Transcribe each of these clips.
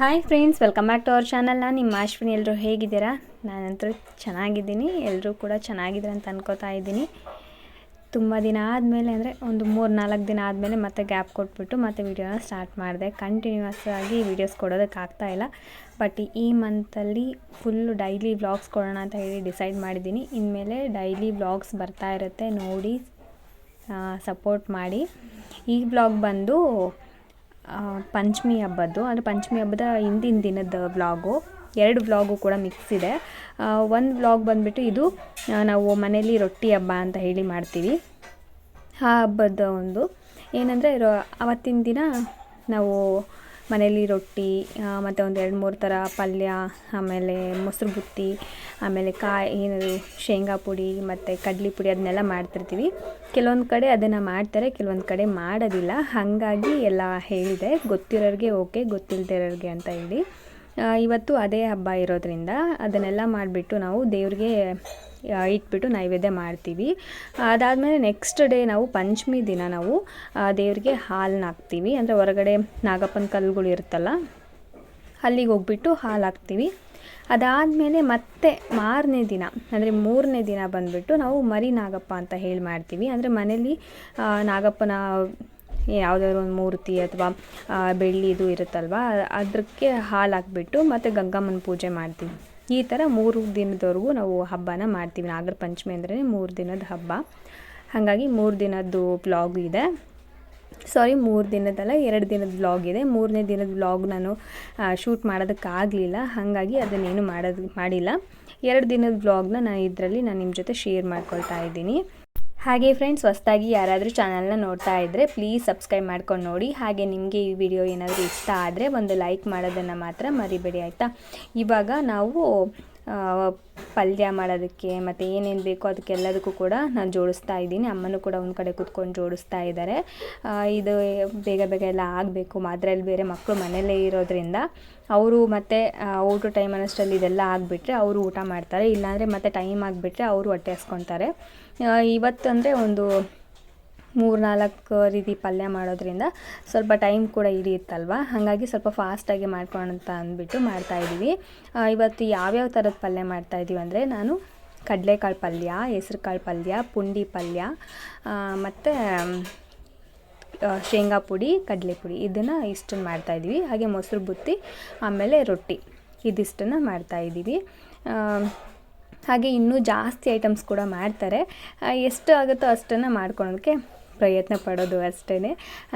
Hi friends welcome back to our channel ನಾನು ನಿಮ್ಮ ಅಶ್ವಿನಿ. ಎಲ್ಲರೂ ಹೇಗಿದ್ದೀರಾ? ನಾನಂತೂ ಚೆನ್ನಾಗಿದ್ದೀನಿ. ಎಲ್ಲರೂ ಕೂಡ ಚೆನ್ನಾಗಿದ್ದಾರೆ ಅಂತ ಅನ್ಕೋತಾ ಇದ್ದೀನಿ. ತುಂಬ ದಿನ ಆದಮೇಲೆ ಅಂದರೆ ಒಂದು ಮೂರು ನಾಲ್ಕು ದಿನ ಆದಮೇಲೆ ಮತ್ತೆ ಗ್ಯಾಪ್ ಕೊಟ್ಬಿಟ್ಟು ಮತ್ತೆ ವೀಡಿಯೋನ ಸ್ಟಾರ್ಟ್ ಮಾಡಿದೆ. ಕಂಟಿನ್ಯೂಸ್ ಆಗಿ ವೀಡಿಯೋಸ್ ಕೊಡೋದಕ್ಕಾಗ್ತಾ ಇಲ್ಲ. ಬಟ್ ಈ ಮಂತಲ್ಲಿ ಫುಲ್ಲು ಡೈಲಿ ವ್ಲಾಗ್ಸ್ ಕೊಡೋಣ ಅಂತ ಹೇಳಿ ಡಿಸೈಡ್ ಮಾಡಿದ್ದೀನಿ. ಇನ್ಮೇಲೆ ಡೈಲಿ ವ್ಲಾಗ್ಸ್ ಬರ್ತಾ ಇರುತ್ತೆ. ನೋಡಿ ಸಪೋರ್ಟ್ ಮಾಡಿ. ಈ ಬ್ಲಾಗ್ ಬಂದು ಪಂಚಮಿ ಹಬ್ಬದ್ದು. ಅಂದರೆ ಪಂಚಮಿ ಹಬ್ಬದ ಹಿಂದಿನ ದಿನದ ವ್ಲಾಗು. ಎರಡು ವ್ಲಾಗು ಕೂಡ ಮಿಕ್ಸ್ ಇದೆ ಒಂದು ವ್ಲಾಗ್ ಬಂದುಬಿಟ್ಟು ಇದು ನಾವು ಮನೆಯಲ್ಲಿ ರೊಟ್ಟಿ ಹಬ್ಬ ಅಂತ ಹೇಳಿ ಮಾಡ್ತೀವಿ. ಆ ಹಬ್ಬದ ಒಂದು. ಏನಂದರೆ ಅವತ್ತಿನ ದಿನ ನಾವು ಮನೇಲಿ ರೊಟ್ಟಿ ಮತ್ತು ಒಂದು ಎರಡು ಮೂರು ಥರ ಪಲ್ಯ, ಆಮೇಲೆ ಮೊಸರು ಬುತ್ತಿ, ಆಮೇಲೆ ಕಾಯಿ ಏನದು ಶೇಂಗಾ ಪುಡಿ, ಮತ್ತು ಕಡ್ಲೆ ಪುಡಿ ಅದನ್ನೆಲ್ಲ ಮಾಡ್ತಿರ್ತೀವಿ. ಕೆಲವೊಂದು ಕಡೆ ಅದನ್ನು ಮಾಡ್ತಾರೆ, ಕೆಲವೊಂದು ಕಡೆ ಮಾಡೋದಿಲ್ಲ. ಹಾಗಾಗಿ ಎಲ್ಲ ಹೇಳಿದೆ. ಗೊತ್ತಿರೋರಿಗೆ ಓಕೆ ಗೊತ್ತಿಲ್ಲದೆ ಇರೋರಿಗೆ ಅಂತ ಹೇಳಿ. ಇವತ್ತು ಅದೇ ಹಬ್ಬ ಇರೋದ್ರಿಂದ ಅದನ್ನೆಲ್ಲ ಮಾಡಿಬಿಟ್ಟು ನಾವು ದೇವ್ರಿಗೆ ಇಟ್ಬಿಟ್ಟು ನೈವೇದ್ಯ ಮಾಡ್ತೀವಿ. ಅದಾದಮೇಲೆ ನೆಕ್ಸ್ಟ್ ಡೇ ನಾವು ಪಂಚಮಿ ದಿನ ನಾವು ದೇವರಿಗೆ ಹಾಲನ್ನ ಹಾಕ್ತೀವಿ. ಅಂದರೆ ಹೊರಗಡೆ ನಾಗಪ್ಪನ ಕಲ್ಲುಗಳು ಇರುತ್ತಲ್ಲ, ಅಲ್ಲಿಗೆ ಹೋಗ್ಬಿಟ್ಟು ಹಾಲು ಹಾಕ್ತೀವಿ. ಅದಾದಮೇಲೆ ಮತ್ತೆ ಮಾರನೇ ದಿನ, ಅಂದರೆ ಮೂರನೇ ದಿನ ಬಂದುಬಿಟ್ಟು ನಾವು ಮರಿ ನಾಗಪ್ಪ ಅಂತ ಹೇಳಿ ಮಾಡ್ತೀವಿ. ಅಂದರೆ ಮನೇಲಿ ನಾಗಪ್ಪನ ಯಾವುದಾದ್ರು ಒಂದು ಮೂರ್ತಿ ಅಥವಾ ಬೆಳ್ಳಿ ಇದು ಇರುತ್ತಲ್ವ ಅದಕ್ಕೆ ಹಾಲು ಹಾಕ್ಬಿಟ್ಟು ಮತ್ತು ಗಂಗಮ್ಮನ ಪೂಜೆ ಮಾಡ್ತೀವಿ. ಈ ಥರ ಮೂರು ದಿನದವರೆಗೂ ನಾವು ಹಬ್ಬನ ಮಾಡ್ತೀವಿ. ನಾಗರ ಪಂಚಮಿ ಅಂದ್ರೆ ಮೂರು ದಿನದ ಹಬ್ಬ. ಹಾಗಾಗಿ ಮೂರು ದಿನದ್ದು ಬ್ಲಾಗ್ ಇದೆ. ಸಾರಿ ಮೂರು ದಿನದಲ್ಲ ಎರಡು ದಿನದ ಬ್ಲಾಗ್ ಇದೆ. ಮೂರನೇ ದಿನದ ಬ್ಲಾಗ್ ನಾನು ಶೂಟ್ ಮಾಡೋದಕ್ಕಾಗಲಿಲ್ಲ. ಹಾಗಾಗಿ ಅದನ್ನೇನು ಮಾಡೋದು ಮಾಡಿಲ್ಲ. ಎರಡು ದಿನದ ಬ್ಲಾಗ್ನ ನಾನು ಇದರಲ್ಲಿ ನಾನು ನಿಮ್ಮ ಜೊತೆ ಶೇರ್ ಮಾಡ್ಕೊಳ್ತಾ ಇದ್ದೀನಿ. ಹಾಗೆ ಫ್ರೆಂಡ್ಸ್ ಹೊಸ್ದಾಗಿ ಯಾರಾದರೂ ಚಾನಲ್ನ ನೋಡ್ತಾ ಇದ್ದರೆ ಪ್ಲೀಸ್ ಸಬ್ಸ್ಕ್ರೈಬ್ ಮಾಡ್ಕೊಂಡು ನೋಡಿ. ಹಾಗೆ ನಿಮಗೆ ಈ ವಿಡಿಯೋ ಏನಾದರೂ ಇಷ್ಟ ಆದರೆ ಒಂದು ಲೈಕ್ ಮಾಡೋದನ್ನು ಮಾತ್ರ ಮರಿಬೇಡಿ ಆಯಿತಾ? ಇವಾಗ ನಾವು ಪಲ್ಯ ಮಾಡೋದಕ್ಕೆ ಮತ್ತು ಏನೇನು ಬೇಕೋ ಅದಕ್ಕೆಲ್ಲದಕ್ಕೂ ಕೂಡ ನಾನು ಜೋಡಿಸ್ತಾ ಇದ್ದೀನಿ. ಅಮ್ಮನೂ ಕೂಡ ಒಂದು ಕಡೆ ಕೂತ್ಕೊಂಡು ಜೋಡಿಸ್ತಾ ಇದ್ದಾರೆ ಇದು ಬೇಗ ಬೇಗ ಎಲ್ಲ ಆಗಬೇಕು. ಅದರಲ್ಲಿ ಬೇರೆ ಮಕ್ಕಳು ಮನೆಯಲ್ಲೇ ಇರೋದ್ರಿಂದ ಅವರು ಮತ್ತು ಊಟ ಟೈಮ್ ಅನ್ನೋಷ್ಟರಲ್ಲಿ ಇದೆಲ್ಲ ಆಗಿಬಿಟ್ರೆ ಅವರು ಊಟ ಮಾಡ್ತಾರೆ. ಇಲ್ಲಾಂದರೆ ಮತ್ತೆ ಟೈಮ್ ಆಗಿಬಿಟ್ರೆ ಅವರು ಹೊಟ್ಟೆ ಹಸ್ಕೊತಾರೆ. ಇವತ್ತು ಅಂದರೆ ಒಂದು ಮೂರು ನಾಲ್ಕು ರೀತಿ ಪಲ್ಯ ಮಾಡೋದ್ರಿಂದ ಸ್ವಲ್ಪ ಟೈಮ್ ಕೂಡ ಹಿಡಿಯುತ್ತಲ್ವ? ಹಾಗಾಗಿ ಸ್ವಲ್ಪ ಫಾಸ್ಟಾಗಿ ಮಾಡ್ಕೊಳಂತ ಅಂದ್ಬಿಟ್ಟು ಮಾಡ್ತಾಯಿದ್ದೀವಿ ಇವತ್ತು ಯಾವ್ಯಾವ ಥರದ ಪಲ್ಯ ಮಾಡ್ತಾಯಿದ್ದೀವಿ ಅಂದರೆ ನಾನು ಕಡಲೆಕಾಳು ಪಲ್ಯ, ಹೆಸ್ರುಕಾಳು ಪಲ್ಯ, ಪುಂಡಿ ಪಲ್ಯ ಮತ್ತು ಶೇಂಗಾ ಪುಡಿ, ಕಡಲೆ ಪುಡಿ ಇದನ್ನು ಇಷ್ಟನ್ನು ಮಾಡ್ತಾಯಿದ್ದೀವಿ ಹಾಗೆ ಮೊಸರು ಬುತ್ತಿ, ಆಮೇಲೆ ರೊಟ್ಟಿ ಇದಿಷ್ಟನ್ನು ಮಾಡ್ತಾಯಿದ್ದೀವಿ ಹಾಗೆ ಇನ್ನೂ ಜಾಸ್ತಿ ಐಟಮ್ಸ್ ಕೂಡ ಮಾಡ್ತಾರೆ. ಎಷ್ಟು ಆಗುತ್ತೋ ಅಷ್ಟನ್ನು ಮಾಡ್ಕೊಳೋದಕ್ಕೆ ಪ್ರಯತ್ನ ಪಡೋದು ಅಷ್ಟೇ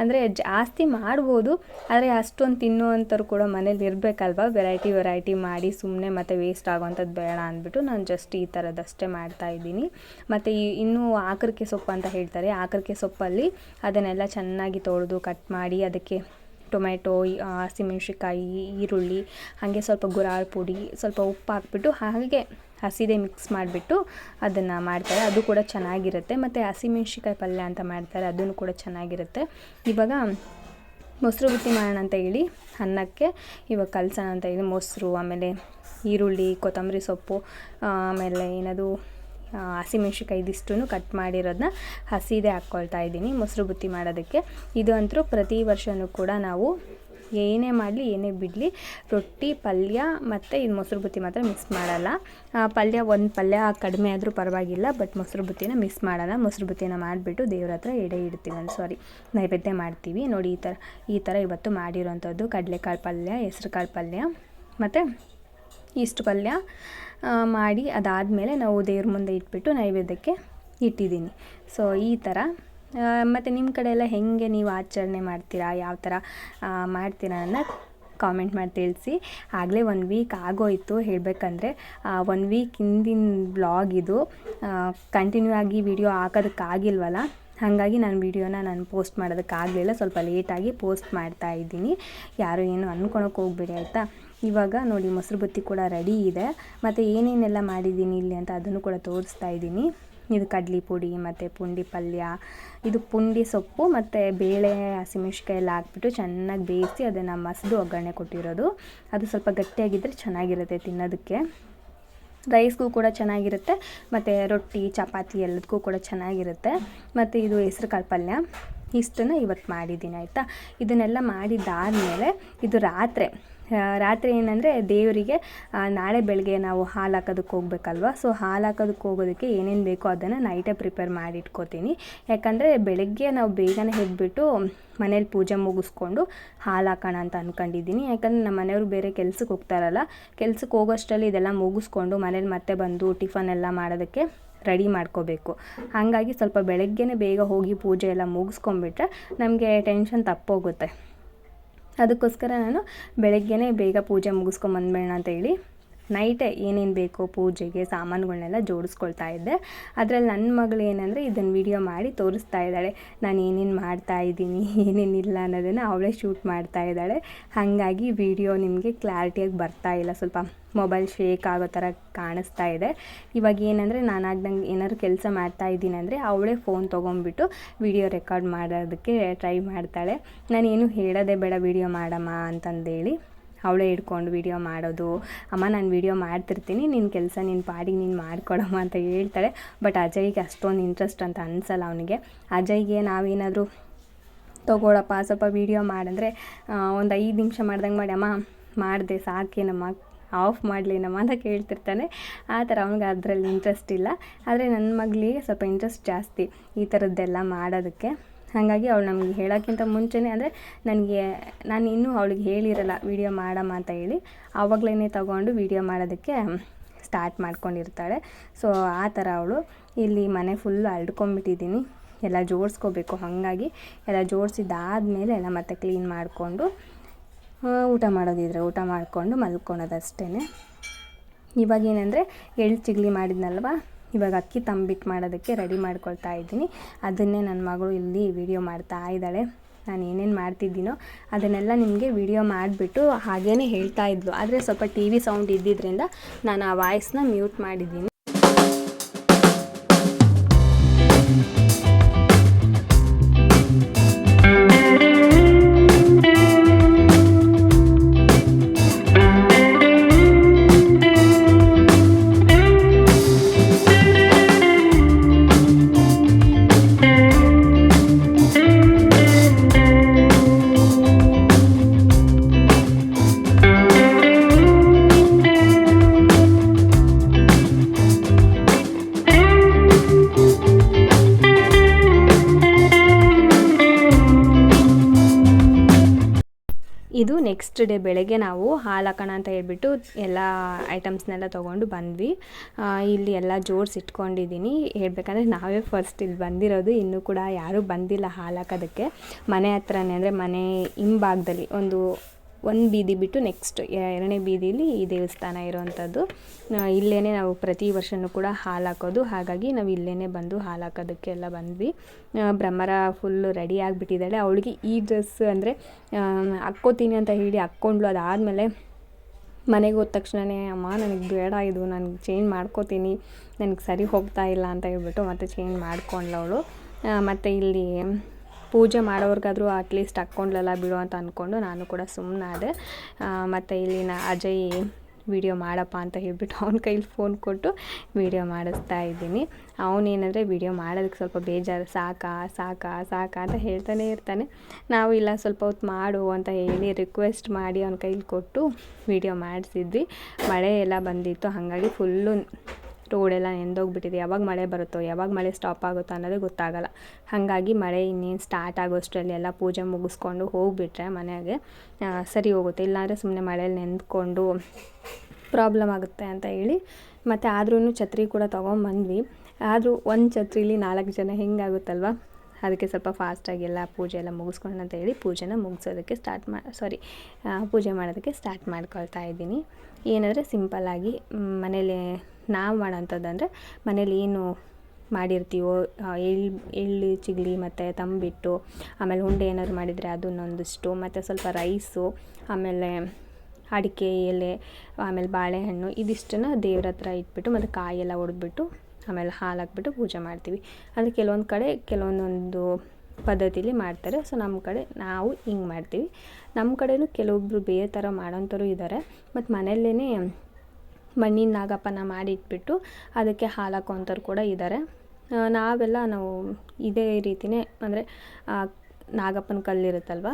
ಅಂದರೆ ಜಾಸ್ತಿ ಮಾಡ್ಬೋದು, ಆದರೆ ಅಷ್ಟೊಂದು ತಿನ್ನುವಂಥವ್ರು ಕೂಡ ಮನೇಲಿ ಇರಬೇಕಲ್ವ? ವೆರೈಟಿ ವೆರೈಟಿ ಮಾಡಿ ಸುಮ್ಮನೆ ಮತ್ತು ವೇಸ್ಟ್ ಆಗೋವಂಥದ್ದು ಬೇಡ ಅಂದ್ಬಿಟ್ಟು ನಾನು ಜಸ್ಟ್ ಈ ಥರದಷ್ಟೇ ಮಾಡ್ತಾ ಇದ್ದೀನಿ. ಮತ್ತು ಈ ಇನ್ನೂ ಆಕರಿಕೆ ಸೊಪ್ಪು ಅಂತ ಹೇಳ್ತಾರೆ. ಆಕರಿಕೆ ಸೊಪ್ಪಲ್ಲಿ ಅದನ್ನೆಲ್ಲ ಚೆನ್ನಾಗಿ ತೊಳೆದು ಕಟ್ ಮಾಡಿ ಅದಕ್ಕೆ ಟೊಮೆಟೊ ಹಸಿಮೆಣ್ಸಿಕಾಯಿ ಈರುಳ್ಳಿ, ಹಾಗೆ ಸ್ವಲ್ಪ ಗುರಾಳ್ ಪುಡಿ, ಸ್ವಲ್ಪ ಉಪ್ಪು ಹಾಕ್ಬಿಟ್ಟು ಹಾಗೆ ಹಸಿದೆ ಮಿಕ್ಸ್ ಮಾಡಿಬಿಟ್ಟು ಅದನ್ನು ಮಾಡ್ತಾರೆ. ಅದು ಕೂಡ ಚೆನ್ನಾಗಿರುತ್ತೆ. ಮತ್ತು ಹಸಿಮೆಣ್ಸಿಕಾಯಿ ಪಲ್ಯ ಅಂತ ಮಾಡ್ತಾರೆ. ಅದನ್ನು ಕೂಡ ಚೆನ್ನಾಗಿರುತ್ತೆ. ಇವಾಗ ಮೊಸರು ಬುತ್ತಿ ಮಾಡೋಣ ಅಂತ ಹೇಳಿ ಅನ್ನಕ್ಕೆ ಇವಾಗ ಕಲ್ಸೋಣ ಅಂತ ಹೇಳಿ ಮೊಸರು, ಆಮೇಲೆ ಈರುಳ್ಳಿ, ಕೊತ್ತಂಬರಿ ಸೊಪ್ಪು ಆಮೇಲೆ ಏನದು ಹಸಿಮೆಣ್ಸಿಕಾಯಿ ಇದಿಷ್ಟು ಕಟ್ ಮಾಡಿರೋದನ್ನ ಹಸಿದೆ ಹಾಕ್ಕೊಳ್ತಾ ಇದ್ದೀನಿ, ಮೊಸರು ಬುತ್ತಿ ಮಾಡೋದಕ್ಕೆ. ಇದು ಅಂತೂ ಪ್ರತಿ ವರ್ಷವೂ ಕೂಡ ನಾವು ಏನೇ ಮಾಡಲಿ, ಏನೇ ಬಿಡಲಿ, ರೊಟ್ಟಿ, ಪಲ್ಯ ಮತ್ತು ಇದು ಮೊಸರು ಬುತ್ತಿ ಮಾತ್ರ ಮಿಕ್ಸ್ ಮಾಡಲ್ಲ. ಪಲ್ಯ ಒಂದು ಪಲ್ಯ ಕಡಿಮೆ ಆದರೂ ಪರವಾಗಿಲ್ಲ ಬಟ್ ಮೊಸರು ಬುತ್ತಿನ ಮಿಸ್ ಮಾಡಲ್ಲ. ಮೊಸರು ಬುತ್ತಿನ ಮಾಡಿಬಿಟ್ಟು ದೇವ್ರ ಹತ್ರ ಎಡೆ ಇಡ್ತೀವಿ, ಒಂದು ಸಾರಿ ನೈವೇದ್ಯ ಮಾಡ್ತೀವಿ. ನೋಡಿ ಈ ಥರ ಈ ಥರ ಇವತ್ತು ಮಾಡಿರೋವಂಥದ್ದು ಕಡಲೆಕಾಳು ಪಲ್ಯ, ಹೆಸ್ರುಕಾಳು ಪಲ್ಯ ಮತ್ತು ಇಷ್ಟು ಪಲ್ಯ. ಮಾಡಿ ಅದಾದಮೇಲೆ ನಾವು ದೇವ್ರ ಮುಂದೆ ಇಟ್ಬಿಟ್ಟು ನೈವೇದ್ಯಕ್ಕೆ ಇಟ್ಟಿದ್ದೀನಿ. ಸೊ ಈ ಥರ ಮತ್ತು ನಿಮ್ಮ ಕಡೆ ಎಲ್ಲ ಹೇಗೆ ನೀವು ಆಚರಣೆ ಮಾಡ್ತೀರಾ? ಯಾವ ಥರ ಮಾಡ್ತೀರಾ ಅನ್ನ ಕಾಮೆಂಟ್ ಮಾಡಿ ತಿಳಿಸಿ. ಆಗಲೇ ಒಂದು ವೀಕ್ ಆಗೋಯಿತು ಹೇಳಬೇಕಂದ್ರೆ. ಒನ್ ವೀಕ್ ಹಿಂದಿನ ಬ್ಲಾಗ್ ಇದು. ಕಂಟಿನ್ಯೂ ಆಗಿ ವಿಡಿಯೋ ಹಾಕೋದಕ್ಕಾಗಿಲ್ವಲ್ಲ ಹಾಗಾಗಿ ನಾನು ವಿಡಿಯೋನ ನಾನು ಪೋಸ್ಟ್ ಮಾಡೋದಕ್ಕಾಗಲಿಲ್ಲ ಸ್ವಲ್ಪ ಲೇಟಾಗಿ ಪೋಸ್ಟ್ ಮಾಡ್ತಾ ಇದ್ದೀನಿ. ಯಾರು ಏನು ಅಂದ್ಕೊಳಕ್ಕೆ ಹೋಗ್ಬೇಡಿ, ಆಯಿತಾ? ಇವಾಗ ನೋಡಿ ಮೊಸರು ಬತ್ತಿ ಕೂಡ ರೆಡಿ ಇದೆ. ಮತ್ತು ಏನೇನೆಲ್ಲ ಮಾಡಿದ್ದೀನಿ ಇಲ್ಲಿ ಅಂತ ಅದನ್ನು ಕೂಡ ತೋರಿಸ್ತಾ ಇದ್ದೀನಿ. ಇದು ಕಡ್ಲಿ ಪುಡಿ, ಮತ್ತು ಪುಂಡಿ ಪಲ್ಯ, ಇದು ಪುಂಡಿ ಸೊಪ್ಪು, ಮತ್ತು ಬೇಳೆ ಹಸಿಮೆಣ್ಸಿಕಾಯಿ ಎಲ್ಲ ಹಾಕ್ಬಿಟ್ಟು ಚೆನ್ನಾಗಿ ಬೇಯಿಸಿ ಅದನ್ನು ಮಸದು ಒಗ್ಗರಣೆ ಕೊಟ್ಟಿರೋದು. ಅದು ಸ್ವಲ್ಪ ಗಟ್ಟಿಯಾಗಿದ್ದರೆ ಚೆನ್ನಾಗಿರುತ್ತೆ ತಿನ್ನೋದಕ್ಕೆ. ರೈಸ್ಗೂ ಕೂಡ ಚೆನ್ನಾಗಿರುತ್ತೆ, ಮತ್ತು ರೊಟ್ಟಿ, ಚಪಾತಿ ಎಲ್ಲದಕ್ಕೂ ಕೂಡ ಚೆನ್ನಾಗಿರುತ್ತೆ. ಮತ್ತು ಇದು ಹೆಸ್ರು ಕಾಳು ಪಲ್ಯ. ಇಷ್ಟನ್ನು ಇವತ್ತು ಮಾಡಿದ್ದೀನಿ, ಆಯಿತಾ? ಇದನ್ನೆಲ್ಲ ಮಾಡಿದ್ದಾದಮೇಲೆ ಇದು ರಾತ್ರಿ ರಾತ್ರಿ ಏನಂದರೆ ದೇವರಿಗೆ ನಾಳೆ ಬೆಳಗ್ಗೆ ನಾವು ಹಾಲು ಹಾಕೋದಕ್ಕೆ ಹೋಗ್ಬೇಕಲ್ವ? ಸೊ ಹಾಲು ಹಾಕೋದಕ್ಕೆ ಹೋಗೋದಕ್ಕೆ ಏನೇನು ಬೇಕೋ ಅದನ್ನು ನೈಟೇ ಪ್ರಿಪೇರ್ ಮಾಡಿ ಇಟ್ಕೋತೀನಿ ಯಾಕಂದರೆ ಬೆಳಗ್ಗೆ ನಾವು ಬೇಗನೆ ಎದ್ಬಿಟ್ಟು ಮನೇಲಿ ಪೂಜೆ ಮುಗಿಸ್ಕೊಂಡು ಹಾಲು ಹಾಕೋಣ ಅಂತ ಅಂದ್ಕೊಂಡಿದ್ದೀನಿ ಯಾಕಂದರೆ ನಮ್ಮ ಮನೆಯವರು ಬೇರೆ ಕೆಲ್ಸಕ್ಕೆ ಹೋಗ್ತಾರಲ್ಲ, ಕೆಲ್ಸಕ್ಕೆ ಹೋಗೋಷ್ಟರಲ್ಲಿ ಇದೆಲ್ಲ ಮುಗಿಸ್ಕೊಂಡು ಮನೇಲಿ ಮತ್ತೆ ಬಂದು ಟಿಫನ್ ಎಲ್ಲ ಮಾಡೋದಕ್ಕೆ ರೆಡಿ ಮಾಡ್ಕೋಬೇಕು. ಹಾಗಾಗಿ ಸ್ವಲ್ಪ ಬೆಳಗ್ಗೆನೇ ಬೇಗ ಹೋಗಿ ಪೂಜೆ ಎಲ್ಲ ಮುಗಿಸ್ಕೊಂಬಿಟ್ರೆ ನಮಗೆ ಟೆನ್ಷನ್ ತಪ್ಪೋಗುತ್ತೆ ಅದಕ್ಕೋಸ್ಕರ ನಾನು ಬೆಳಗ್ಗೆನೇ ಬೇಗ ಪೂಜೆ ಮುಗಿಸ್ಕೊಂಬಂದ್ಬಿಡೋಣ ಅಂತ ಹೇಳಿ ನೈಟೇ ಏನೇನು ಬೇಕೋ ಪೂಜೆಗೆ ಸಾಮಾನುಗಳನ್ನೆಲ್ಲ ಜೋಡಿಸ್ಕೊಳ್ತಾ ಇದ್ದೆ. ಅದರಲ್ಲಿ ನನ್ನ ಮಗಳು ಏನಂದರೆ ಇದನ್ನು ವಿಡಿಯೋ ಮಾಡಿ ತೋರಿಸ್ತಾ ಇದ್ದಾಳೆ. ನಾನು ಏನೇನು ಮಾಡ್ತಾ ಇದ್ದೀನಿ ಏನೇನಿಲ್ಲ ಅನ್ನೋದನ್ನು ಅವಳೇ ಶೂಟ್ ಮಾಡ್ತಾ ಇದ್ದಾಳೆ. ಹಾಗಾಗಿ ವಿಡಿಯೋ ನಿಮಗೆ ಕ್ಲಾರಿಟಿಯಾಗಿ ಬರ್ತಾ ಇಲ್ಲ. ಸ್ವಲ್ಪ ಮೊಬೈಲ್ ಶೇಕ್ ಆಗೋ ಥರ ಕಾಣಿಸ್ತಾ ಇದೆ. ಇವಾಗ ಏನಂದರೆ ನಾನು ಆಗ್ದಂಗೆ ಏನಾದ್ರು ಕೆಲಸ ಮಾಡ್ತಾ ಇದ್ದೀನಿ ಅಂದರೆ ಅವಳೇ ಫೋನ್ ತೊಗೊಂಡ್ಬಿಟ್ಟು ವಿಡಿಯೋ ರೆಕಾರ್ಡ್ ಮಾಡೋದಕ್ಕೆ ಟ್ರೈ ಮಾಡ್ತಾಳೆ. ನಾನೇನು ಹೇಳೋದೇ ಬೇಡ ವಿಡಿಯೋ ಮಾಡಮ್ಮ ಅಂತಂದೇಳಿ ಅವಳೇ ಹಿಡ್ಕೊಂಡು ವಿಡಿಯೋ ಮಾಡೋದು. ಅಮ್ಮ, ನಾನು ವಿಡಿಯೋ ಮಾಡ್ತಿರ್ತೀನಿ. ನಿನ್ನ ಕೆಲಸ ನಿನ್ನ ಪಾಡಿಗೆ ನೀನು ಮಾಡ್ಕೊಡಮ್ಮ ಅಂತ ಹೇಳ್ತಾಳೆ. ಬಟ್ ಅಜಯ್ಗೆ ಅಷ್ಟೊಂದು ಇಂಟ್ರೆಸ್ಟ್ ಅಂತ ಅನಿಸಲ್ಲ ಅವನಿಗೆ. ಅಜಯ್ಗೆ ನಾವೇನಾದರೂ ತಗೊಳಪ್ಪ, ಸ್ವಲ್ಪ ವೀಡಿಯೋ ಮಾಡಂದರೆ ಒಂದು ಐದು ನಿಮಿಷ ಮಾಡ್ದಂಗೆ ಮಾಡಿ, ಅಮ್ಮ, ಮಾಡಿದೆ, ಸಾಕೇನಮ್ಮ ಆಫ್ ಮಾಡಲೇನಮ್ಮ ಅಂತ ಕೇಳ್ತಿರ್ತಾನೆ. ಆ ಥರ ಅವ್ನಿಗೆ ಅದರಲ್ಲಿ ಇಂಟ್ರೆಸ್ಟ್ ಇಲ್ಲ. ಆದರೆ ನನ್ನ ಮಗಳಿಗೆ ಸ್ವಲ್ಪ ಇಂಟ್ರೆಸ್ಟ್ ಜಾಸ್ತಿ ಈ ಥರದ್ದೆಲ್ಲ ಮಾಡೋದಕ್ಕೆ. ಹಾಗಾಗಿ ಅವಳು ನಮಗೆ ಹೇಳೋಕ್ಕಿಂತ ಮುಂಚೆನೇ ಅಂದರೆ ನನಗೆ, ನಾನು ಇನ್ನೂ ಅವಳಿಗೆ ಹೇಳಿರಲ್ಲ, ವೀಡಿಯೋ ಮಾಡಮ್ಮ ಅಂತ ಹೇಳಿ. ಆವಾಗಲೇ ತಗೊಂಡು ವೀಡಿಯೋ ಮಾಡೋದಕ್ಕೆ ಸ್ಟಾರ್ಟ್ ಮಾಡ್ಕೊಂಡಿರ್ತಾಳೆ. ಸೊ ಆ ಥರ ಅವಳು ಇಲ್ಲಿ ಮನೆ ಫುಲ್ಲು ಅಳ್ಕೊಂಬಿಟ್ಟಿದ್ದೀನಿ ಎಲ್ಲ ಜೋಡಿಸ್ಕೋಬೇಕು. ಹಾಗಾಗಿ ಎಲ್ಲ ಜೋಡಿಸಿದ್ದಾದಮೇಲೆ ಎಲ್ಲ ಮತ್ತೆ ಕ್ಲೀನ್ ಮಾಡಿಕೊಂಡು ಊಟ ಮಾಡೋದಿದ್ರೆ ಊಟ ಮಾಡಿಕೊಂಡು ಮಲ್ಕೊಳೋದಷ್ಟೇ ಅಷ್ಟೇ ಇವಾಗೇನೆಂದರೆ ಎಳ್ಳು ಚಿಗ್ಲಿ ಮಾಡಿದ್ನಲ್ವ? ಇವಾಗ ಅಕ್ಕಿ ತಂಬಿಟ್ಟು ಮಾಡೋದಕ್ಕೆ ರೆಡಿ ಮಾಡ್ಕೊಳ್ತಾ ಇದ್ದೀನಿ. ಅದನ್ನೇ ನನ್ನ ಮಗಳು ಇಲ್ಲಿ ವಿಡಿಯೋ ಮಾಡ್ತಾ ಇದ್ದಾಳೆ. ನಾನು ಏನೇನು ಮಾಡ್ತಿದ್ದೀನೋ ಅದನ್ನೆಲ್ಲ ನಿಮಗೆ ವಿಡಿಯೋ ಮಾಡಿಬಿಟ್ಟು ಹಾಗೇ ಹೇಳ್ತಾ ಇದ್ಲು. ಆದರೆ ಸ್ವಲ್ಪ ಟಿ ವಿ ಸೌಂಡ್ ಇದ್ದಿದ್ದರಿಂದ ನಾನು ಆ ವಾಯ್ಸ್ನ ಮ್ಯೂಟ್ ಮಾಡಿದ್ದೀನಿ. ನೆಕ್ಸ್ಟ್ ಡೇ ಬೆಳಗ್ಗೆ ನಾವು ಹಾಲು ಹಾಕೋಣ ಅಂತ ಹೇಳ್ಬಿಟ್ಟು ಎಲ್ಲ ಐಟಮ್ಸ್ನೆಲ್ಲ ತೊಗೊಂಡು ಬಂದ್ವಿ. ಇಲ್ಲಿ ಎಲ್ಲ ಜೋಡಿಸಿ ಇಟ್ಕೊಂಡಿದ್ದೀನಿ. ಹೇಳ್ಬೇಕಂದ್ರೆ ನಾವೇ ಫಸ್ಟ್ ಇಲ್ಲಿ ಬಂದಿರೋದು. ಇನ್ನೂ ಕೂಡ ಯಾರೂ ಬಂದಿಲ್ಲ ಹಾಲು ಮನೆ ಹತ್ರನೇ, ಅಂದರೆ ಮನೆ ಹಿಂಭಾಗದಲ್ಲಿ ಒಂದು ಒಂದು ಬೀದಿ ಬಿಟ್ಟು ನೆಕ್ಸ್ಟ್ ಎರಡನೇ ಬೀದಿಲಿ ಈ ದೇವಸ್ಥಾನ ಇರೋವಂಥದ್ದು ಇಲ್ಲೇ ನಾವು ಪ್ರತಿ ವರ್ಷವೂ ಕೂಡ ಹಾಲು ಹಾಕೋದು. ಹಾಗಾಗಿ ನಾವು ಇಲ್ಲೇ ಬಂದು ಹಾಲು ಹಾಕೋದಕ್ಕೆಲ್ಲ ಬಂದ್ವಿ. ಬ್ರಹ್ಮರ ಫುಲ್ಲು ರೆಡಿ ಆಗಿಬಿಟ್ಟಿದ್ದಾಳೆ. ಅವಳಿಗೆ ಈ ಡ್ರೆಸ್ ಅಂದರೆ ಹಾಕ್ಕೋತೀನಿ ಅಂತ ಹೇಳಿ ಹಾಕ್ಕೊಂಡ್ಲು ಅದಾದಮೇಲೆ ಮನೆಗೆ ಹೋದ ತಕ್ಷಣವೇ ಅಮ್ಮ, ನನಗೆ ಬೇಡ ಇದು. ನಾನು ಚೇಂಜ್ ಮಾಡ್ಕೋತೀನಿ. ನನಗೆ ಸರಿ ಹೋಗ್ತಾ ಇಲ್ಲ ಅಂತ ಹೇಳ್ಬಿಟ್ಟು ಮತ್ತೆ ಚೇಂಜ್ ಮಾಡ್ಕೊಂಡ್ಳು ಅವಳು. ಮತ್ತು ಇಲ್ಲಿ ಪೂಜೆ ಮಾಡೋರ್ಗಾದರೂ ಅಟ್ಲೀಸ್ಟ್ ಹಾಕ್ಕೊಂಡ್ಲಲ್ಲ ಬಿಡು ಅಂತ ಅಂದ್ಕೊಂಡು ನಾನು ಕೂಡ ಸುಮ್ಮನಾದೆ ಮತ್ತು ಇಲ್ಲಿನ ಅಜಯ್ ವಿಡಿಯೋ ಮಾಡಪ್ಪ ಅಂತ ಹೇಳ್ಬಿಟ್ಟು ಅವ್ನ ಕೈಲಿ ಫೋನ್ ಕೊಟ್ಟು ವಿಡಿಯೋ ಮಾಡಿಸ್ತಾ ಇದ್ದೀನಿ. ಅವನೇನಂದರೆ ವಿಡಿಯೋ ಮಾಡೋದಕ್ಕೆ ಸ್ವಲ್ಪ ಬೇಜಾರು, ಸಾಕಾ ಸಾಕಾ ಸಾಕಾ ಅಂತ ಹೇಳ್ತಾನೆ ಇರ್ತಾನೆ. ನಾವು ಇಲ್ಲ, ಸ್ವಲ್ಪ ಹೊತ್ತು ಮಾಡು ಅಂತ ಹೇಳಿ ರಿಕ್ವೆಸ್ಟ್ ಮಾಡಿ ಅವ್ನ ಕೈಲಿ ಕೊಟ್ಟು ವಿಡಿಯೋ ಮಾಡಿಸಿದ್ವಿ. ಮಳೆ ಎಲ್ಲ ಬಂದಿತ್ತು, ಹಾಗಾಗಿ ಫುಲ್ಲು ರೋಡೆಲ್ಲ ನೆಂದೋಗ್ಬಿಟ್ಟಿದೆ. ಯಾವಾಗ ಮಳೆ ಬರುತ್ತೋ, ಯಾವಾಗ ಮಳೆ ಸ್ಟಾಪ್ ಆಗುತ್ತೋ ಅನ್ನೋದೇ ಗೊತ್ತಾಗಲ್ಲ. ಹಾಗಾಗಿ ಮಳೆ ಇನ್ನೇನು ಸ್ಟಾರ್ಟ್ ಆಗೋಷ್ಟರಲ್ಲಿ ಎಲ್ಲ ಪೂಜೆ ಮುಗಿಸ್ಕೊಂಡು ಹೋಗಿಬಿಟ್ರೆ ಮನೆಗೆ ಸರಿ ಹೋಗುತ್ತೆ. ಇಲ್ಲಾಂದರೆ ಸುಮ್ಮನೆ ಮಳೆಯಲ್ಲಿ ನೆಂದ್ಕೊಂಡು ಪ್ರಾಬ್ಲಮ್ ಆಗುತ್ತೆ ಅಂತ ಹೇಳಿ ಮತ್ತು ಆದ್ರೂ ಛತ್ರಿ ಕೂಡ ತೊಗೊಂಬಂದ್ವಿ. ಆದರೂ ಒಂದು ಛತ್ರಿಲಿ ನಾಲ್ಕು ಜನ ಹೆಂಗಾಗುತ್ತಲ್ವ? ಅದಕ್ಕೆ ಸ್ವಲ್ಪ ಫಾಸ್ಟಾಗಿ ಎಲ್ಲ ಪೂಜೆ ಎಲ್ಲ ಮುಗಿಸ್ಕೊಂಡು ಅಂತ ಹೇಳಿ ಪೂಜೆನ ಮುಗಿಸೋದಕ್ಕೆ ಸ್ಟಾರ್ಟ್ ಮಾ ಸಾರಿ ಪೂಜೆ ಮಾಡೋದಕ್ಕೆ ಸ್ಟಾರ್ಟ್ ಮಾಡ್ಕೊಳ್ತಾ ಇದ್ದೀನಿ. ಏನಂದರೆ ಸಿಂಪಲ್ಲಾಗಿ ಮನೇಲಿ ನಾವು ಮಾಡೋಂಥದ್ದಂದರೆ ಮನೇಲಿ ಏನು ಮಾಡಿರ್ತೀವೋ ಎಳ್ಳು ಎಳ್ಳು ಚಿಗಳಿ ಮತ್ತು ತಂಬಿಟ್ಟು, ಆಮೇಲೆ ಉಂಡೆ ಏನಾದ್ರು ಮಾಡಿದರೆ ಅದನ್ನೊಂದಿಷ್ಟು, ಮತ್ತು ಸ್ವಲ್ಪ ರೈಸು ಆಮೇಲೆ ಅಡಿಕೆ, ಎಲೆ, ಆಮೇಲೆ ಬಾಳೆಹಣ್ಣು, ಇದಿಷ್ಟನ್ನು ದೇವ್ರ ಹತ್ರ ಇಟ್ಬಿಟ್ಟು ಮತ್ತು ಕಾಯೆಲ್ಲ ಒಡೆದ್ಬಿಟ್ಟು, ಆಮೇಲೆ ಹಾಲು ಹಾಕ್ಬಿಟ್ಟು ಪೂಜೆ ಮಾಡ್ತೀವಿ. ಅಂದರೆ ಕೆಲವೊಂದು ಕಡೆ ಕೆಲವೊಂದೊಂದು ಪದ್ಧತಿಲಿ ಮಾಡ್ತಾರೆ. ಸೊ ನಮ್ಮ ಕಡೆ ನಾವು ಹಿಂಗೆ ಮಾಡ್ತೀವಿ. ನಮ್ಮ ಕಡೆನೂ ಕೆಲವೊಬ್ಬರು ಬೇರೆ ಥರ ಮಾಡೋಂಥವ್ರು ಇದ್ದಾರೆ ಮತ್ತು ಮನೆಯಲ್ಲೇ ಮಣ್ಣಿನ ನಾಗಪ್ಪನ ಮಾಡಿಟ್ಬಿಟ್ಟು ಅದಕ್ಕೆ ಹಾಲು ಹಾಕೋಂಥವ್ರು ಕೂಡ ಇದ್ದಾರೆ ನಾವೆಲ್ಲ ನಾವು ಇದೇ ರೀತಿಯೇ ಅಂದರೆ ನಾಗಪ್ಪನ ಕಲ್ಲಿರುತ್ತಲ್ವ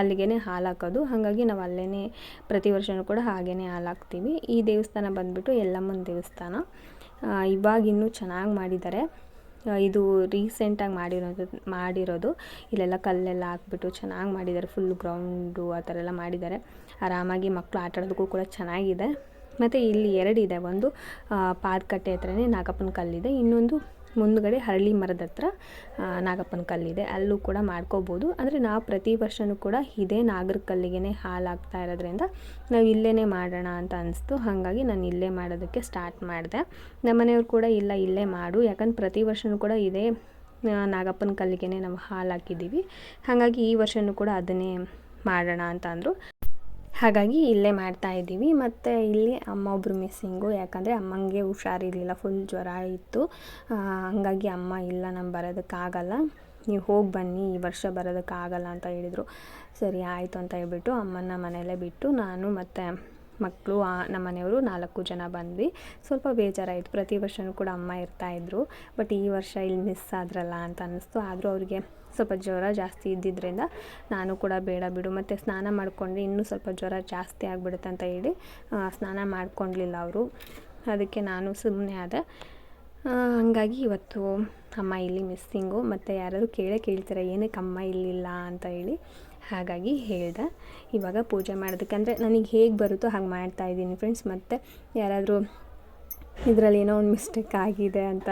ಅಲ್ಲಿಗೆ ಹಾಲು ಹಾಕೋದು ಹಾಗಾಗಿ ನಾವು ಅಲ್ಲೇ ಪ್ರತಿ ವರ್ಷವೂ ಕೂಡ ಹಾಗೇ ಹಾಲು ಹಾಕ್ತೀವಿ ಈ ದೇವಸ್ಥಾನ ಬಂದುಬಿಟ್ಟು ಯಲ್ಲಮ್ಮನ ದೇವಸ್ಥಾನ. ಇವಾಗಿನ್ನೂ ಚೆನ್ನಾಗಿ ಮಾಡಿದ್ದಾರೆ ಇದು ರೀಸೆಂಟಾಗಿ ಮಾಡಿರೋದು ಮಾಡಿರೋದು. ಇಲ್ಲೆಲ್ಲ ಕಲ್ಲೆಲ್ಲ ಹಾಕ್ಬಿಟ್ಟು ಚೆನ್ನಾಗಿ ಮಾಡಿದ್ದಾರೆ ಫುಲ್ ಗ್ರೌಂಡು ಆ ಥರ ಎಲ್ಲ ಮಾಡಿದ್ದಾರೆ ಆರಾಮಾಗಿ ಮಕ್ಕಳು ಆಟ ಆಡೋದಕ್ಕೂ ಕೂಡ ಚೆನ್ನಾಗಿದೆ. ಮತ್ತು ಇಲ್ಲಿ ಎರಡಿದೆ ಒಂದು ಪಾದಕಟ್ಟೆ ಹತ್ರನೇ ನಾಗಪ್ಪನ ಕಲ್ಲಿದೆ. ಇನ್ನೊಂದು ಮುಂದ್ಗಡೆ ಹರಳಿ ಮರದ ಹತ್ರ ನಾಗಪ್ಪನ ಕಲ್ಲಿದೆ. ಅಲ್ಲೂ ಕೂಡ ಮಾಡ್ಕೋಬೋದು. ಅಂದರೆ ನಾವು ಪ್ರತಿ ವರ್ಷವೂ ಕೂಡ ಇದೇ ನಾಗರ ಕಲ್ಲಿಗೆ ಹಾಲು ಇರೋದ್ರಿಂದ ನಾವು ಇಲ್ಲೇ ಮಾಡೋಣ ಅಂತ ಅನಿಸ್ತು. ಹಾಗಾಗಿ ನಾನು ಇಲ್ಲೇ ಮಾಡೋದಕ್ಕೆ ಸ್ಟಾರ್ಟ್ ಮಾಡಿದೆ. ನಮ್ಮನೆಯವ್ರು ಕೂಡ ಇಲ್ಲ, ಇಲ್ಲೇ ಮಾಡು. ಯಾಕಂದ್ರೆ ಪ್ರತಿ ವರ್ಷವೂ ಕೂಡ ಇದೇ ನಾಗಪ್ಪನ ಕಲ್ಲಿಗೆ ನಾವು ಹಾಲು ಹಾಕಿದ್ದೀವಿ ಹಾಗಾಗಿ ಈ ವರ್ಷವೂ ಕೂಡ ಅದನ್ನೇ ಮಾಡೋಣ ಅಂತ ಅಂದರು. ಹಾಗಾಗಿ ಇಲ್ಲೇ ಮಾಡ್ತಾ ಇದ್ದೀವಿ. ಮತ್ತು ಇಲ್ಲಿ ಅಮ್ಮ ಒಬ್ಬರು ಮಿಸ್ಸಿಂಗು ಯಾಕಂದರೆ ಅಮ್ಮಂಗೆ ಹುಷಾರಿರಲಿಲ್ಲ ಫುಲ್ ಜ್ವರ ಇತ್ತು. ಹಂಗಾಗಿ ಅಮ್ಮ ಇಲ್ಲ, ನಾನು ಬರೋದಕ್ಕಾಗಲ್ಲ. ನೀವು ಹೋಗಿ ಬನ್ನಿ, ಈ ವರ್ಷ ಬರೋದಕ್ಕಾಗಲ್ಲ ಅಂತ ಹೇಳಿದರು. ಸರಿ, ಆಯಿತು ಅಂತ ಹೇಳ್ಬಿಟ್ಟು ಅಮ್ಮನ ಮನೆಯಲ್ಲೇ ಬಿಟ್ಟು ನಾನು ಮತ್ತು ಮಕ್ಕಳು ನಮ್ಮ ಮನೆಯವರು ನಾಲ್ಕು ಜನ ಬಂದ್ವಿ. ಸ್ವಲ್ಪ ಬೇಜಾರಾಯಿತು. ಪ್ರತಿ ವರ್ಷವೂ ಕೂಡ ಅಮ್ಮ ಇರ್ತಾಯಿದ್ರು ಬಟ್ ಈ ವರ್ಷ ಇಲ್ಲಿ ಮಿಸ್ ಆದ್ರಲ್ಲ ಅಂತ ಅನ್ನಿಸ್ತು. ಆದರೂ ಅವರಿಗೆ ಸ್ವಲ್ಪ ಜ್ವರ ಜಾಸ್ತಿ ಇದ್ದಿದ್ದರಿಂದ ನಾನು ಕೂಡ ಬೇಡ ಬಿಡು, ಮತ್ತು ಸ್ನಾನ ಮಾಡಿಕೊಂಡ್ರೆ ಇನ್ನೂ ಸ್ವಲ್ಪ ಜ್ವರ ಜಾಸ್ತಿ ಆಗಿಬಿಡುತ್ತೆ ಅಂತ ಹೇಳಿ ಸ್ನಾನ ಮಾಡ್ಕೊಳ್ಲಿಲ್ಲ ಅವರು. ಅದಕ್ಕೆ ನಾನು ಸುಮ್ಮನೆ ಆದೆ. ಹಂಗಾಗಿ ಇವತ್ತು ಅಮ್ಮ ಇಲ್ಲಿ ಮಿಸ್ಸಿಂಗು, ಮತ್ತು ಯಾರಾದರೂ ಕೇಳೇ ಕೇಳ್ತಾರೆ, ಏನಕ್ಕೆ ಅಮ್ಮ ಇಲ್ಲಿಲ್ಲ ಅಂತ ಹೇಳಿ. ಹಾಗಾಗಿ ಹೇಳ್ದೆ. ಇವಾಗ ಪೂಜೆ ಮಾಡೋದಕ್ಕೆ, ಅಂದರೆ ನನಗೆ ಹೇಗೆ ಬರುತ್ತೋ ಹಾಗೆ ಮಾಡ್ತಾಯಿದ್ದೀನಿ ಫ್ರೆಂಡ್ಸ್ ಮತ್ತು ಯಾರಾದರೂ ಇದರಲ್ಲಿ ಏನೋ ಒಂದು ಮಿಸ್ಟೇಕ್ ಆಗಿದೆ ಅಂತ,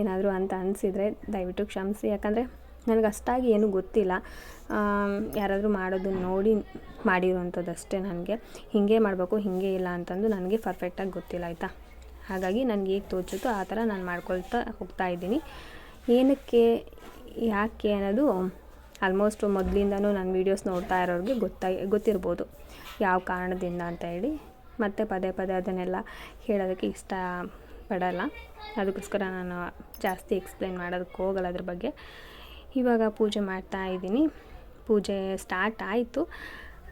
ಏನಾದರೂ ಅಂತ ಅನಿಸಿದರೆ ದಯವಿಟ್ಟು ಕ್ಷಮಿಸಿ. ಯಾಕಂದರೆ ನನಗೆ ಅಷ್ಟಾಗಿ ಏನೂ ಗೊತ್ತಿಲ್ಲ. ಯಾರಾದರೂ ಮಾಡೋದನ್ನ ನೋಡಿ ಮಾಡಿರುವಂಥದ್ದು ಅಷ್ಟೇ ನನಗೆ. ಹೀಗೆ ಮಾಡಬೇಕು, ಹೀಗೆ ಇಲ್ಲ ಅಂತಂದು ನನಗೆ ಪರ್ಫೆಕ್ಟಾಗಿ ಗೊತ್ತಿಲ್ಲ, ಆಯಿತಾ? ಹಾಗಾಗಿ ನನಗೆ ಹೇಗೆ ತೋಚುತ್ತೋ ಆ ಥರ ನಾನು ಮಾಡ್ಕೊಳ್ತಾ ಹೋಗ್ತಾ ಇದ್ದೀನಿ. ಏನಕ್ಕೆ, ಯಾಕೆ ಅನ್ನೋದು ಆಲ್ಮೋಸ್ಟ್ ಮೊದಲಿಂದನೂ ನಾನು ವೀಡಿಯೋಸ್ ನೋಡ್ತಾ ಇರೋರಿಗೆ ಗೊತ್ತಾಗಿ ಗೊತ್ತಿರ್ಬೋದು. ಯಾವ ಕಾರಣದಿಂದ ಅಂತ ಹೇಳಿ. ಮತ್ತೆ ಪದೇ ಪದೇ ಅದನ್ನೆಲ್ಲ ಹೇಳೋದಕ್ಕೆ ಇಷ್ಟ ಪಡಲ್ಲ ಅದಕ್ಕೋಸ್ಕರ ನಾನು ಜಾಸ್ತಿ ಎಕ್ಸ್ಪ್ಲೇನ್ ಮಾಡೋದಕ್ಕೆ ಹೋಗಲ್ಲ ಅದ್ರ ಬಗ್ಗೆ. ಇವಾಗ ಪೂಜೆ ಮಾಡ್ತಾ ಇದ್ದೀನಿ. ಪೂಜೆ ಸ್ಟಾರ್ಟ್ ಆಯಿತು.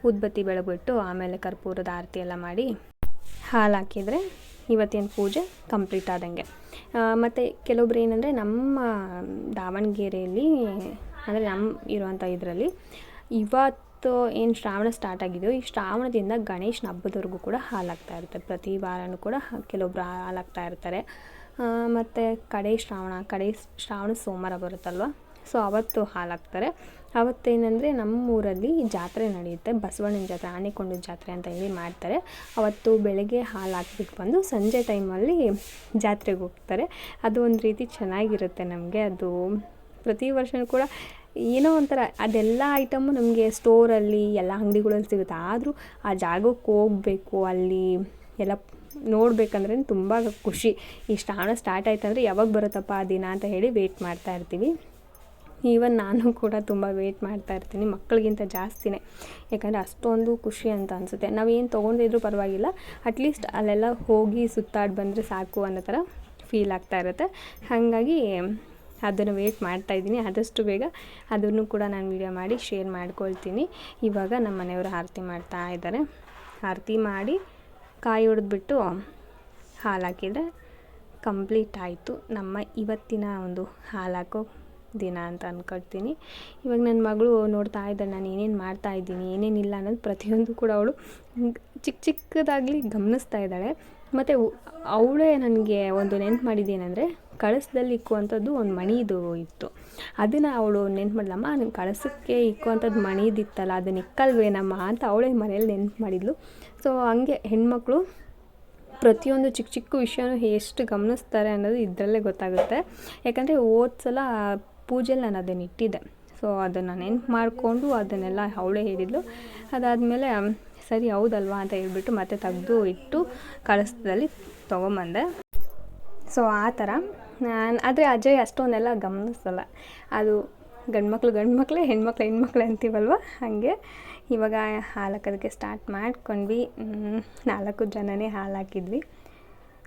ಉದ್ಬತ್ತಿ ಬೆಳಗ್ಬಿಟ್ಟು ಆಮೇಲೆ ಕರ್ಪೂರದ ಆರತಿ ಎಲ್ಲ ಮಾಡಿ ಹಾಲು ಹಾಕಿದರೆ ಇವತ್ತಿನ ಪೂಜೆ ಕಂಪ್ಲೀಟ್ ಆದಂಗೆ. ಮತ್ತು ಕೆಲವೊಬ್ರು ಏನಂದರೆ ನಮ್ಮ ದಾವಣಗೆರೆಯಲ್ಲಿ, ಅಂದರೆ ನಮ್ಮ ಇರುವಂಥ ಇದರಲ್ಲಿ ಇವತ್ತು ಏನು ಶ್ರಾವಣ ಸ್ಟಾರ್ಟ್ ಆಗಿದೆಯೋ, ಈ ಶ್ರಾವಣದಿಂದ ಗಣೇಶನ ಹಬ್ಬದವರೆಗೂ ಕೂಡ ಹಾಲಾಗ್ತಾ ಇರುತ್ತೆ ಪ್ರತಿ ವಾರನೂ ಕೂಡ ಕೆಲವೊಬ್ರು ಹಾಲಾಗ್ತಾ ಇರ್ತಾರೆ. ಮತ್ತು ಕಡೆ ಶ್ರಾವಣ ಕಡೆ ಶ್ರಾವಣ ಸೋಮವಾರ ಬರುತ್ತಲ್ವ? ಸೊ ಅವತ್ತು ಹಾಲು ಹಾಕ್ತಾರೆ ಅವತ್ತೇನೆಂದರೆ ನಮ್ಮೂರಲ್ಲಿ ಜಾತ್ರೆ ನಡೆಯುತ್ತೆ. ಬಸವಣ್ಣನ ಜಾತ್ರೆ ಆನೆಕೊಂಡ ಜಾತ್ರೆ ಅಂತ ಹೇಳಿ ಮಾಡ್ತಾರೆ. ಅವತ್ತು ಬೆಳಗ್ಗೆ ಹಾಲು ಹಾಕ್ಬಿಟ್ಟು ಬಂದು ಸಂಜೆ ಟೈಮಲ್ಲಿ ಜಾತ್ರೆಗೆ ಹೋಗ್ತಾರೆ. ಅದು ಒಂದು ರೀತಿ ಚೆನ್ನಾಗಿರುತ್ತೆ ನಮಗೆ. ಅದು ಪ್ರತಿ ವರ್ಷವೂ ಕೂಡ ಏನೋ ಒಂಥರ ಅದೆಲ್ಲ ಐಟಮು ನಮಗೆ ಸ್ಟೋರಲ್ಲಿ ಎಲ್ಲ ಅಂಗಡಿಗಳಲ್ಲಿ ಸಿಗುತ್ತೆ. ಆದರೂ ಆ ಜಾಗಕ್ಕೆ ಹೋಗಬೇಕು, ಅಲ್ಲಿ ಎಲ್ಲ ನೋಡಬೇಕಂದ್ರೆ ತುಂಬ ಖುಷಿ. ಈ ಹಣ ಸ್ಟಾರ್ಟ್ ಆಯ್ತು ಅಂದರೆ ಯಾವಾಗ ಬರುತ್ತಪ್ಪ ಆ ದಿನ ಅಂತ ಹೇಳಿ ವೆಯ್ಟ್ ಮಾಡ್ತಾ ಇರ್ತೀವಿ. ಈವನ್ ನಾನು ಕೂಡ ತುಂಬ ವೆಯ್ಟ್ ಮಾಡ್ತಾ ಇರ್ತೀನಿ ಮಕ್ಕಳಿಗಿಂತ ಜಾಸ್ತಿನೇ. ಯಾಕಂದರೆ ಅಷ್ಟೊಂದು ಖುಷಿ ಅಂತ ಅನಿಸುತ್ತೆ. ನಾವೇನು ತೊಗೊಂಡಿದ್ರು ಪರವಾಗಿಲ್ಲ. ಅಟ್ಲೀಸ್ಟ್ ಅಲ್ಲೆಲ್ಲ ಹೋಗಿ ಸುತ್ತಾಡಿ ಬಂದರೆ ಸಾಕು ಅನ್ನೋ ಥರ ಫೀಲ್ ಆಗ್ತಾ ಇರುತ್ತೆ. ಹಾಗಾಗಿ ಅದನ್ನು ವೆಯ್ಟ್ ಮಾಡ್ತಾ ಇದ್ದೀನಿ. ಆದಷ್ಟು ಬೇಗ ಅದನ್ನು ಕೂಡ ನಾನು ವೀಡಿಯೋ ಮಾಡಿ ಶೇರ್ ಮಾಡ್ಕೊಳ್ತೀನಿ. ಇವಾಗ ನಮ್ಮ ಮನೆಯವರು ಆರತಿ ಮಾಡ್ತಾ ಇದ್ದಾರೆ. ಆರತಿ ಮಾಡಿ ಕಾಯಿ ಹೊಡೆದ್ಬಿಟ್ಟು ಹಾಲು ಹಾಕಿದರೆ ಕಂಪ್ಲೀಟ್ ಆಯಿತು. ನಮ್ಮ ಇವತ್ತಿನ ಒಂದು ಹಾಲು ಹಾಕೋ ದಿನ ಅಂತ ಅಂದ್ಕೊಳ್ತೀನಿ ಇವಾಗ ನನ್ನ ಮಗಳು ನೋಡ್ತಾ ಇದ್ದಾಳೆ, ನಾನು ಏನೇನು ಮಾಡ್ತಾ ಇದ್ದೀನಿ ಏನೇನಿಲ್ಲ ಅನ್ನೋದು ಪ್ರತಿಯೊಂದು ಕೂಡ ಅವಳು ಚಿಕ್ಕ ಚಿಕ್ಕದಾಗಲಿ ಗಮನಿಸ್ತಾ ಇದ್ದಾಳೆ. ಮತ್ತು ಅವಳೇ ನನಗೆ ಒಂದು ನೆನ್ಪು ಮಾಡಿದ್ದೇನೆಂದರೆ, ಕಳಸದಲ್ಲಿ ಇಕ್ಕುವಂಥದ್ದು ಒಂದು ಮಣಿದು ಇತ್ತು. ಅದನ್ನು ಅವಳು ನೆನ್ಪು ಮಾಡಲಮ್ಮ ನನ್ನ ಕಳಸಕ್ಕೆ ಇಕ್ಕುವಂಥದ್ದು ಮಣಿದಿತ್ತಲ್ಲ, ಅದನ್ನ ಇಕ್ಕಲ್ವೇನಮ್ಮ ಅಂತ ಅವಳೇ ಮನೇಲಿ ನೆನ್ಪು ಮಾಡಿದ್ಲು. ಸೊ ಹಂಗೆ ಹೆಣ್ಮಕ್ಳು ಪ್ರತಿಯೊಂದು ಚಿಕ್ಕ ಚಿಕ್ಕ ವಿಷಯನೂ ಎಷ್ಟು ಗಮನಿಸ್ತಾರೆ ಅನ್ನೋದು ಇದರಲ್ಲೇ ಗೊತ್ತಾಗುತ್ತೆ. ಯಾಕಂದರೆ ಓದ್ಸಲ ಸಲ ಪೂಜೆಲಿ ನಾನು ಅದನ್ನು ಇಟ್ಟಿದ್ದೆ. ಸೊ ಅದನ್ನು ನೆನ್ಪು ಮಾಡಿಕೊಂಡು ಅದನ್ನೆಲ್ಲ ಅವಳೇ ಹೇಳಿದ್ಲು. ಅದಾದಮೇಲೆ ಸರಿ, ಹೌದಲ್ವಾ? ಅಂತ ಹೇಳ್ಬಿಟ್ಟು ಮತ್ತೆ ತೆಗೆದು ಇಟ್ಟು ಕಳಸದಲ್ಲಿ ತೊಗೊಂಬಂದೆ. ಸೊ ಆ ಥರ. ಆದರೆ ಅಜಯ್ ಅಷ್ಟೊಂದೆಲ್ಲ ಗಮನಿಸಲ್ಲ. ಅದು ಗಂಡು ಮಕ್ಕಳು ಗಂಡು ಮಕ್ಕಳೇ ಹೆಣ್ಮಕ್ಳು ಹೆಣ್ಮಕ್ಳು ಅಂತೀವಲ್ವ? ಹಾಗೆ. ಇವಾಗ ಹಾಲು ಹಾಕೋದಕ್ಕೆ ಸ್ಟಾರ್ಟ್ ಮಾಡ್ಕೊಂಡ್ವಿ. ನಾಲ್ಕು ಜನನೇ ಹಾಲು ಹಾಕಿದ್ವಿ.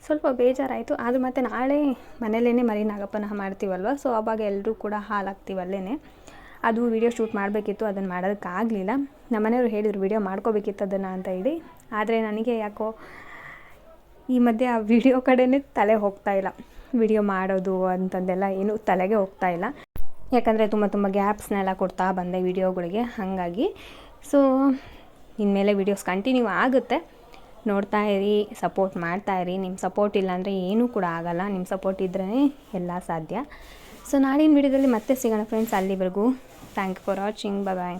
ಸ್ವಲ್ಪ ಬೇಜಾರಾಯಿತು. ಆದರೂ ಮತ್ತು ನಾಳೆ ಮನೇಲೇ ಮರಿ ನಾಗಪ್ಪನ ಮಾಡ್ತೀವಲ್ವ? ಸೊ ಅವಾಗ ಎಲ್ಲರೂ ಕೂಡ ಹಾಲು ಹಾಕ್ತೀವಲ್ಲೇ ಅದು ವಿಡಿಯೋ ಶೂಟ್ ಮಾಡಬೇಕಿತ್ತು, ಅದನ್ನು ಮಾಡೋದಕ್ಕಾಗಲಿಲ್ಲ ನಮ್ಮ ಮನೆಯವರು ಹೇಳಿದರು ವಿಡಿಯೋ ಮಾಡ್ಕೋಬೇಕಿತ್ತು ಅದನ್ನು ಅಂತ ಹೇಳಿ. ಆದರೆ ನನಗೆ ಯಾಕೋ ಈ ಮಧ್ಯೆ ಆ ವಿಡಿಯೋ ಕಡೆಯೇ ತಲೆ ಹೋಗ್ತಾ ಇಲ್ಲ. ವಿಡಿಯೋ ಮಾಡೋದು ಅಂತಂದೆಲ್ಲ ಏನು ತಲೆಗೆ ಹೋಗ್ತಾ ಇಲ್ಲ. ಯಾಕಂದರೆ ತುಂಬ ತುಂಬ ಗ್ಯಾಪ್ಸ್ನೆಲ್ಲ ಕೊಡ್ತಾ ಬಂದೆ ವಿಡಿಯೋಗಳಿಗೆ ಹಾಗಾಗಿ. ಸೊ ಇನ್ಮೇಲೆ ವೀಡಿಯೋಸ್ ಕಂಟಿನ್ಯೂ ಆಗುತ್ತೆ. ನೋಡ್ತಾ ಇರಿ ಸಪೋರ್ಟ್ ಮಾಡ್ತಾ ಇರಿ. ನಿಮ್ಮ ಸಪೋರ್ಟ್ ಇಲ್ಲಾಂದರೆ ಏನೂ ಕೂಡ ಆಗಲ್ಲ. ನಿಮ್ಮ ಸಪೋರ್ಟ್ ಇದ್ರೇ ಎಲ್ಲ ಸಾಧ್ಯ. ಸೊ ನಾಳಿನ ವಿಡಿಯೋದಲ್ಲಿ ಮತ್ತೆ ಸಿಗೋಣ ಫ್ರೆಂಡ್ಸ್ ಅಲ್ಲಿವರೆಗೂ thank you for watching bye